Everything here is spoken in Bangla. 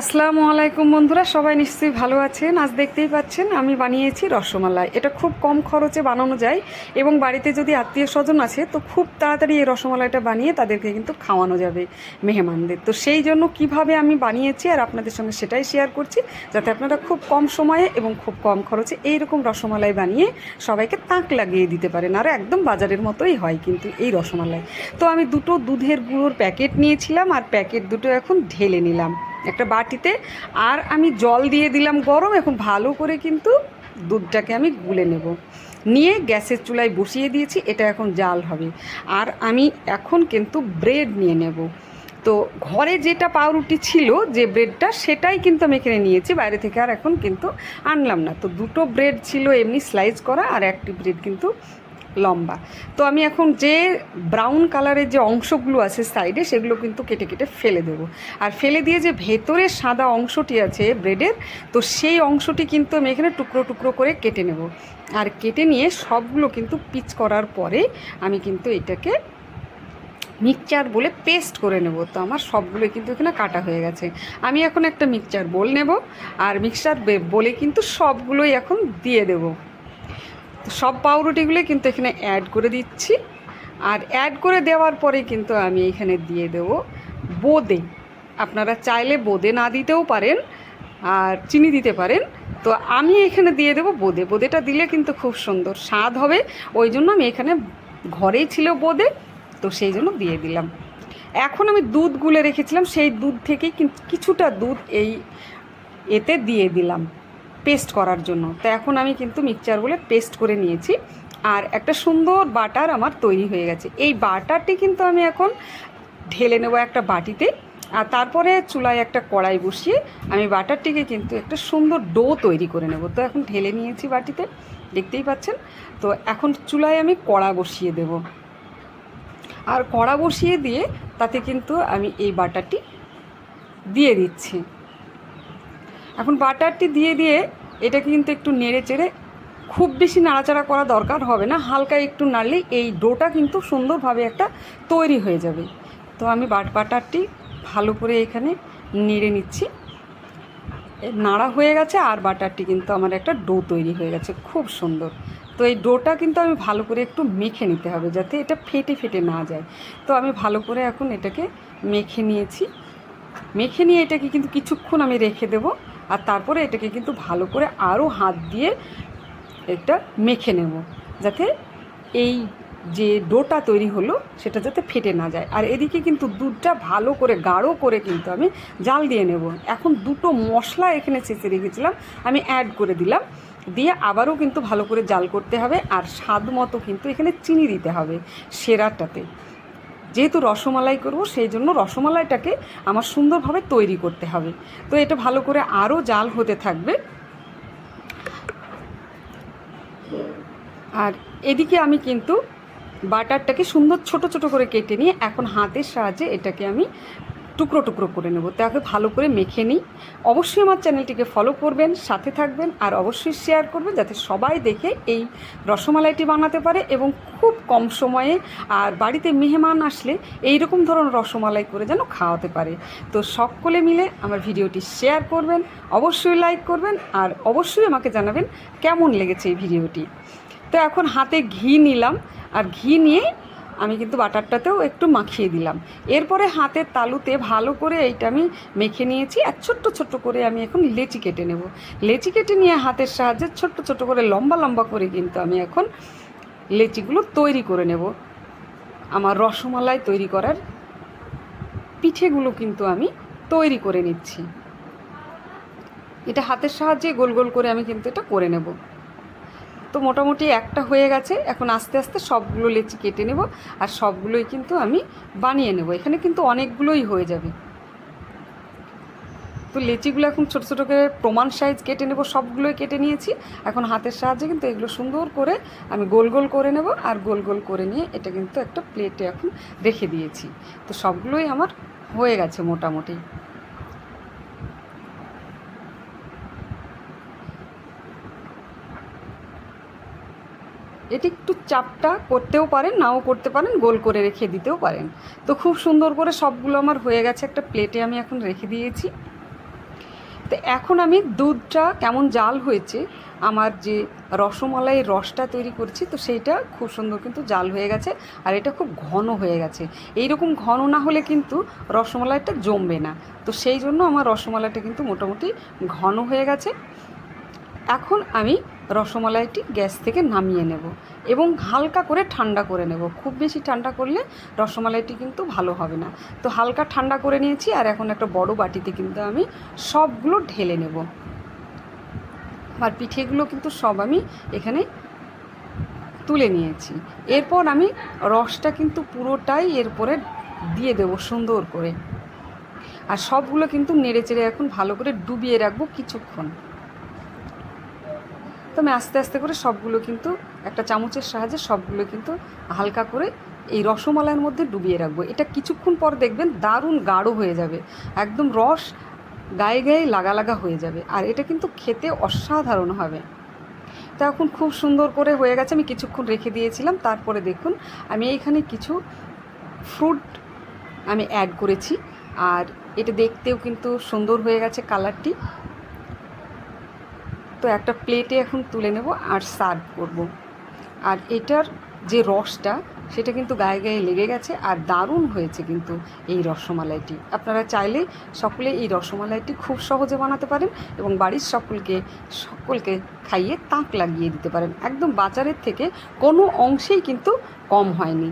আসসালামু আলাইকুম বন্ধুরা, সবাই নিশ্চয়ই ভালো আছেন। আজ দেখতেই পাচ্ছেন, আমি বানিয়েছি রসমালাই। এটা খুব কম খরচে বানানো যায় এবং বাড়িতে যদি আত্মীয় স্বজন আছে তো খুব তাড়াতাড়ি এই রসমালাইটা বানিয়ে তাদেরকে কিন্তু খাওয়ানো যাবে মেহমানদের। তো সেই জন্য কীভাবে আমি বানিয়েছি আর আপনাদের সঙ্গে সেটাই শেয়ার করছি, যাতে আপনারা খুব কম সময়ে এবং খুব কম খরচে এই রকম রসমালাই বানিয়ে সবাইকে তাক লাগিয়ে দিতে পারেন। আর একদম বাজারের মতোই হয় কিন্তু এই রসমালাই। তো আমি দুটো দুধের গুঁড়োর প্যাকেট নিয়েছিলাম আর প্যাকেট দুটো এখন ঢেলে নিলাম। একটা বাটিতে, আর আমি জল দিয়ে দিলাম গরম, এখন ভালো করে কিন্তু দুধটাকে আমি গুলে নেব। নিয়ে গ্যাসের চুলায় বসিয়ে দিয়েছি, এটা এখন জাল হবে। আর আমি এখন কিন্তু ব্রেড নিয়ে নেব। তো ঘরে যেটা পাউরুটি ছিল, যে ব্রেডটা, সেটাই কিন্তু আমি এখানে নিয়েছি, বাইরে থেকে আর এখন কিন্তু আনলাম না। তো দুটো ব্রেড ছিল এমনি স্লাইস করা, আর একটি ব্রেড কিন্তু লম্বা। তো আমি এখন যে ব্রাউন কালারের যে অংশগুলো আছে সাইডে সেগুলো কিন্তু কেটে কেটে ফেলে দেবো। আর ফেলে দিয়ে যে ভেতরে সাদা অংশটি আছে ব্রেডের তো সেই অংশটি কিন্তু আমি এখানে টুকরো টুকরো করে কেটে নেব। আর কেটে নিয়ে সবগুলো কিন্তু পিচ করার পরে আমি কিন্তু এটাকে মিক্সচার বলে পেস্ট করে নেব। তো আমার সবগুলো কিন্তু এখানে কাটা হয়ে গেছে। আমি এখন একটা মিক্সচার বোল নেব। আর মিক্সচার বলে কিন্তু সবগুলোই এখন দিয়ে দেবো। সব পাউরুটিগুলো কিন্তু এখানে অ্যাড করে দিচ্ছি। আর অ্যাড করে দেওয়ার পরে কিন্তু আমি এখানে দিয়ে দেব বোঁদে। আপনারা চাইলে বোঁদে না দিতেও পারেন আর চিনি দিতে পারেন। তো আমি এখানে দিয়ে দেবো বোঁদে। বোঁদেটা দিলে কিন্তু খুব সুন্দর স্বাদ হবে। ওই জন্য আমি এখানে ঘরেই ছিল বোঁদে, তো সেই জন্য দিয়ে দিলাম। এখন আমি দুধ গুলে রেখেছিলাম। সেই দুধ থেকেই কিছুটা দুধ এই এতে দিয়ে দিলাম। পেস্ট করার জন্য। তো এখন আমি কিন্তু মিক্সচারগুলো পেস্ট করে নিয়েছি। আর একটা সুন্দর বাটার আমার তৈরি হয়ে গেছে। এই বাটারটি কিন্তু আমি এখন ঢেলে নেব একটা বাটিতে। আর তারপরে চুলায় একটা কড়াই বসিয়ে আমি বাটারটিকে কিন্তু একটা সুন্দর ডো তৈরি করে নেব। তো এখন ঢেলে নিয়েছি বাটিতে, দেখতেই পাচ্ছেন? তো এখন চুলায় আমি কড়া বসিয়ে দেব। আর কড়া বসিয়ে দিয়ে তাতে কিন্তু আমি এই বাটারটি দিয়ে দিচ্ছি। এখন বাটারটি দিয়ে দিয়ে এটাকে কিন্তু একটু নেড়ে চেড়ে খুব বেশি নাড়াচাড়া করা দরকার হবে না, হালকা একটু নাড়লেই এই ডোটা কিন্তু সুন্দরভাবে একটা তৈরি হয়ে যাবে। তো আমি বাট, বাটারটি ভালো করে এখানে নেড়ে নিচ্ছি। নাড়া হয়ে গেছে আর বাটারটি কিন্তু আমার একটা ডো তৈরি হয়ে গেছে, খুব সুন্দর। তো এই ডোটা কিন্তু আমি ভালো করে একটু মেখে নিতে হবে যাতে এটা ফেটে ফেটে না যায়। তো আমি ভালো করে এখন এটাকে মেখে নিয়েছি। মেখে নিয়ে এটাকে কিন্তু কিছুক্ষণ আমি রেখে দেবো। আর তারপরে এটাকে কিন্তু ভালো করে আরও হাত দিয়ে এটা মেখে নেব, যাতে এই যে ডোটা তৈরি হলো সেটা যাতে ফেটে না যায়। আর এদিকে কিন্তু দুধটা ভালো করে, গাঢ় করে কিন্তু আমি জাল দিয়ে নেব। এখন দুটো মশলা এখানে চেঁচে রেখেছিলাম, আমি অ্যাড করে দিলাম। দিয়ে আবারও কিন্তু ভালো করে জাল করতে হবে আর স্বাদ মতো কিন্তু এখানে চিনি দিতে হবে সেরাটাতে। যেহেতু রসমালাই করব, সেই জন্য রসমালাইটাকে আমার সুন্দরভাবে তৈরি করতে হবে। তো এটা ভালো করে আরও জাল হতে থাকবে। আর এদিকে আমি কিন্তু বাটারটাকে সুন্দর ছোট ছোট করে কেটে নিয়ে এখন হাতের সাহায্যে এটাকে আমি টুকরো টুকরো করে নেব। তাকে ভালো করে মেখে নিই। অবশ্যই আমার চ্যানেলটিকে ফলো করবেন, সাথে থাকবেন, আর অবশ্যই শেয়ার করবেন যাতে সবাই দেখে এই রসমালাইটি বানাতে পারে এবং খুব কম সময়ে আর বাড়িতে মেহমান আসলে এই রকম ধরনের রসমালাই করে যেন খাওয়াতে পারে। তো সকলে মিলে আমার ভিডিওটি শেয়ার করবেন, অবশ্যই লাইক করবেন, আর অবশ্যই আমাকে জানাবেন কেমন লেগেছে এই ভিডিওটি। তো এখন হাতে ঘি নিলাম, আর ঘি নিয়ে আমি কিন্তু বাটারটাতেও একটু মাখিয়ে দিলাম। এরপরে হাতের তালুতে ভালো করে এইটা আমি মেখে নিয়েছি আর ছোট্ট ছোট্ট করে আমি এখন লেচি কেটে নেব। লেচি কেটে নিয়ে হাতের সাহায্যে ছোট্ট ছোট্ট করে লম্বা লম্বা করে কিন্তু আমি এখন লেচিগুলো তৈরি করে নেব। আমার রসমালাই তৈরি করার পিঠেগুলো কিন্তু আমি তৈরি করে নিচ্ছি। এটা হাতের সাহায্যে গোল গোল করে আমি কিন্তু এটা করে নেব। তো মোটামুটি একটা হয়ে গেছে। এখন আস্তে আস্তে সবগুলো লেচি কেটে নেব আর সবগুলোই কিন্তু আমি বানিয়ে নেব। এখানে কিন্তু অনেকগুলোই হয়ে যাবে। তো লেচিগুলো এখন ছোটো ছোটো করে প্রমাণ সাইজ কেটে নেব, সবগুলোই কেটে নিয়েছি। এখন হাতের সাহায্যে কিন্তু এগুলো সুন্দর করে আমি গোল গোল করে নেব আর গোল গোল করে নিয়ে এটা কিন্তু একটা প্লেটে এখন রেখে দিয়েছি। তো সবগুলোই আমার হয়ে গেছে মোটামুটি। এটি একটু চাপটা করতেও পারেন, নাও করতে পারেন, গোল করে রেখে দিতেও পারেন। তো খুব সুন্দর করে সবগুলো আমার হয়ে গেছে, একটা প্লেটে আমি এখন রেখে দিয়েছি। তো এখন আমি দুধটা কেমন জাল হয়েছে, আমার যে রসমালাইয়ের রসটা তৈরি করছি, তো সেইটা খুব সুন্দর কিন্তু জাল হয়ে গেছে, আর এটা খুব ঘন হয়ে গেছে। এই রকম ঘন না হলে কিন্তু রসমালাইটা জমবে না। তো সেই জন্য আমার রসমালাইটা কিন্তু মোটামুটি ঘন হয়ে গেছে। এখন আমি রসমালাইটি গ্যাস থেকে নামিয়ে নেব এবং হালকা করে ঠান্ডা করে নেব। খুব বেশি ঠান্ডা করলে রসমালাইটি কিন্তু ভালো হবে না। তো হালকা ঠান্ডা করে নিয়েছি আর এখন একটা বড় বাটিতে কিন্তু আমি সবগুলো ঢেলে নেব। আর পিঠেগুলো কিন্তু সব আমি এখানে তুলে নিয়েছি। এরপর আমি রসটা কিন্তু পুরোটাই এরপরে দিয়ে দেবো সুন্দর করে। আর সবগুলো কিন্তু নেড়ে চেড়ে এখন ভালো করে ডুবিয়ে রাখব কিছুক্ষণ। তো আমি আস্তে আস্তে করে সবগুলো কিন্তু একটা চামচের সাহায্যে সবগুলো কিন্তু হালকা করে এই রসমালাইয়ের মধ্যে ডুবিয়ে রাখব। এটা কিছুক্ষণ পর দেখবেন দারুণ গাঢ় হয়ে যাবে। একদম রস গায়ে গায়ে লাগা লাগা হয়ে যাবে। আর এটা কিন্তু খেতে অসাধারণ হবে। তা এখন খুব সুন্দর করে হয়ে গেছে, আমি কিছুক্ষণ রেখে দিয়েছিলাম। তারপরে দেখুন, আমি এইখানে কিছু ফ্রুট আমি অ্যাড করেছি। আর এটা দেখতেও কিন্তু সুন্দর হয়ে গেছে কালারটি। তো একটা প্লেটে এখন তুলে নেব আর সার্ভ করব। আর এটার যে রসটা, সেটা কিন্তু গায়ে গায়ে লেগে গেছে আর দারুণ হয়েছে কিন্তু এই রসমালাইটি। আপনারা চাইলে সকলে এই রসমালাইটি খুব সহজে বানাতে পারেন এবং বাড়ির সকলকে সকলকে খাইয়ে তাক লাগিয়ে দিতে পারেন। একদম বাজারের থেকে কোনো অংশেই কিন্তু কম হয়নি।